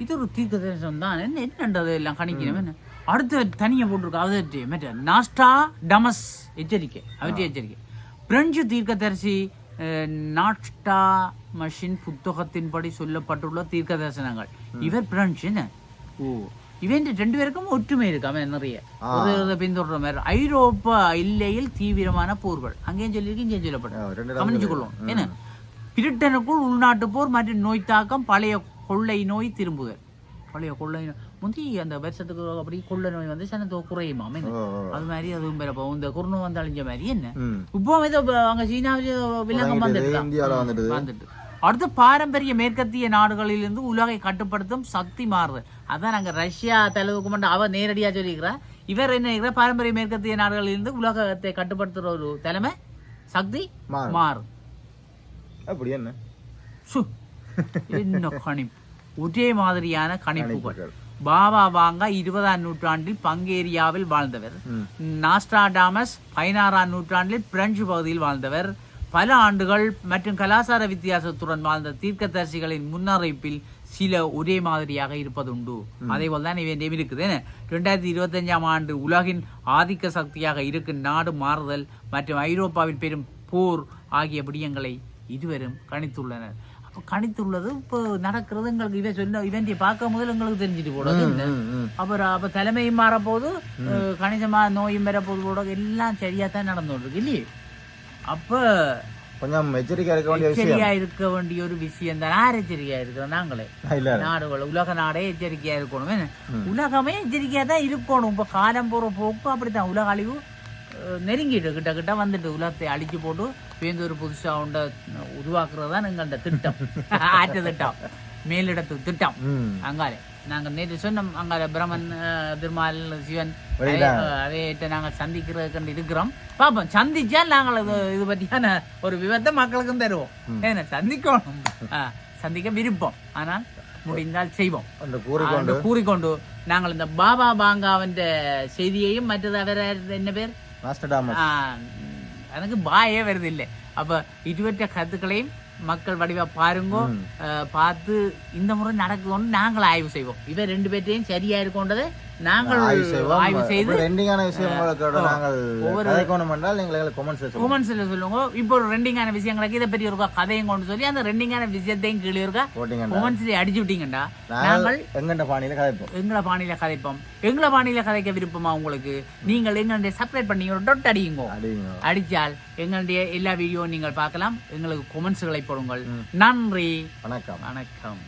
இது ஒரு தீர்க்க தரிசனம் தான் என்ன என்னன்றது எல்லாம் கணிக்கணும் என்ன அடுத்து தனியாக போட்டிருக்கு அது மற்ற நாஸ்டா டமஸ் எச்சரிக்கை அவற்றை எச்சரிக்கை பிரெஞ்சு தீர்க்கதரிசி நாஸ்டா மஷின் புத்தகத்தின்படி சொல்லப்பட்டுள்ள தீர்க்க தரிசனங்கள் இவர் பிரெஞ்சு என்ன ஓ இவன் ரெண்டு பேருக்கும் ஒற்றுமை இருக்கு அவன் நிறைய ஒரு இதை பின்தொடர மாதிரி ஐரோப்பா எல்லையில் தீவிரமான போர்கள் அங்கேயும் சொல்லியிருக்கு இங்கேயும் சொல்லப்பட்டது ரெண்டு கவனிச்சு கொள்ளும் என்ன பிரிட்டனுக்குள் உள்நாட்டு போர் மற்றும் நோய் தாக்கம் பழைய கொள்ளை நோய் திரும்புதல். பழைய கொள்ளை முந்தி அந்த வருஷத்துக்கு அப்படி கொள்ளை நோய் வந்து சனத்தோ குறையுமாம் என்ன. அது மாதிரி அதுவும் பிறப்போ இந்த கொரோனா வந்து அழிஞ்ச மாதிரி என்ன? இப்போ ஏதோ அங்க சீனாவில் விலங்கம் வந்துட்டு அடுத்து பாரம்பரிய மேற்கத்திய நாடுகளிலிருந்து உலகை கட்டுப்படுத்தும் சக்தி மாறுது அதான் நாங்க ரஷ்யா தலைவுக்கு மட்டும் அவ நேரடியா சொல்லிக்கிறா இவர் என்ன இருக்கிற பாரம்பரிய மேற்கத்திய நாடுகளிலிருந்து உலகத்தை கட்டுப்படுத்துற ஒரு தலைமை சக்தி மாறும். மாறும். அப்படி என்ன? என்ன கணிப்பு. ஒரே மாதிரியான கணிப்புகள். பாபா வாங்கா இருபதாம் நூற்றாண்டில் பங்கேரியாவில் வாழ்ந்தவர். ம். நாஸ்ட்ராடாமஸ் பதினாறாம் நூற்றாண்டில் பிரெஞ்சு பகுதியில் வாழ்ந்தவர். பல ஆண்டுகள் மற்றும் கலாச்சார வித்தியாசத்துடன் வாழ்ந்த தீர்க்கதரிசிகளின் முன்னறிவிப்பில் சில ஒரே மாதிரியாக இருப்பதுண்டு. அதே போல் தான் இவன் இருக்குது. ரெண்டாயிரத்தி இருபத்தஞ்சாம் ஆண்டு உலகின் ஆதிக்க சக்தியாக இருக்கும் நாடு மாறுதல் மற்றும் ஐரோப்பாவில் பெரும் போர் ஆகிய விடயங்களை இருவரும் கணித்துள்ளனர். கணித்துள்ளது இப்போ நடக்கிறது எங்களுக்கு இவன் சொன்ன இவன்றை பார்க்கும் முதல் எங்களுக்கு தெரிஞ்சுட்டு ம். அப்புறம் அப்போ தலைமையும் மாறப்போது அஹ், கணிசமா நோயும் வரப்போது கூட எல்லாம் சரியா தான் நடந்து இருக்கு இல்லையே? அப்போ கொஞ்சம் எச்சரிக்கை இருக்க வேண்டிய எச்சரிக்கையா இருக்க வேண்டிய ஒரு விஷயம் தான். யார் எச்சரிக்கையா இருக்கிறோம் நாங்களே? நாடுகள் உலக நாடே எச்சரிக்கையா இருக்கணும்? உலகமே எச்சரிக்கையா தான் இருக்கணும். இப்ப காலம் போற போக்கு அப்படித்தான். உலக அழிவு நெருங்கிட்டு கிட்ட கிட்ட வந்துட்டு உலகத்தை அழிச்சு போட்டு பேருந்து ஒரு புதுசா உண்ட உருவாக்குறது தான் எங்கள்ட திட்டம். ஆற்ற திட்டம். மேலிடத்து திட்டம். அங்காலே நாங்க நேற்று சொன்னோம் அங்கால பிரம்மன் அஹ், திருமால் சிவன் வெளியில- அதே நாங்கள் சந்திக்கிறதுக்கு இருக்கிறோம். பார்ப்போம் சந்திச்சா நாங்கள் இது இது பற்றியான ஒரு விவரத்தை மக்களுக்கும் தருவோம். ஏன்னா சந்திக்கணும். சந்திக்க விருப்பம். ஆனால் முடிந்தால் செய்வோம். அந்த கூறிக்கொண்டு. நாங்கள் இந்த பாபா பாங்காவின் செய்தியையும் மற்றது அவர் என்ன பேர்? எனக்கு பாயே வருது இல்லை அப்ப இதுவற்ற கருத்துக்களையும் மக்கள் வடிவா பாருங்கோ. அஹ், பார்த்து இந்த முறை நடக்குதுன்னு நாங்கள் ஆய்வு செய்வோம். இவ ரெண்டு பேர்ட்டையும் சரியா இருக்கோன்றதை நாங்கள் ஆய்வு செய்வோம். ஆய்வு செய்து ரெண்டிங்கான விஷயங்களோட நாங்கள் கதைக்கணும் என்றால் நீங்கள் எங்களை கொமெண்ட்ஸ் சொல்லுங்க. இப்போ ஒரு ரெண்டிங்கான விஷயங்களுக்கு இதை பற்றி இருக்கா கதையும் கொண்டு சொல்லி அந்த ரெண்டிங்கான விஷயத்தையும் கீழே இருக்கா உமன்ஸ்ல அடிச்சு விட்டீங்கடா நாங்கள் எங்கண்ட பாணியில கதைப்போம். எங்களை பாணியில கதைப்போம். எங்களை பாணியில கதைக்க விருப்பமா உங்களுக்கு? நீங்கள் எங்களுடைய சப்ஸ்கிரைப் பண்ணி ஒரு டொட் அடியுங்கோ. அடித்தால் எங்களுடைய எல்லா வீடியோ நீங்கள் பார்க்கலாம். எங்களுக்கு கொமெண்ட்ஸ்களை போடுங்கள். நன்றி. வணக்கம். வணக்கம்.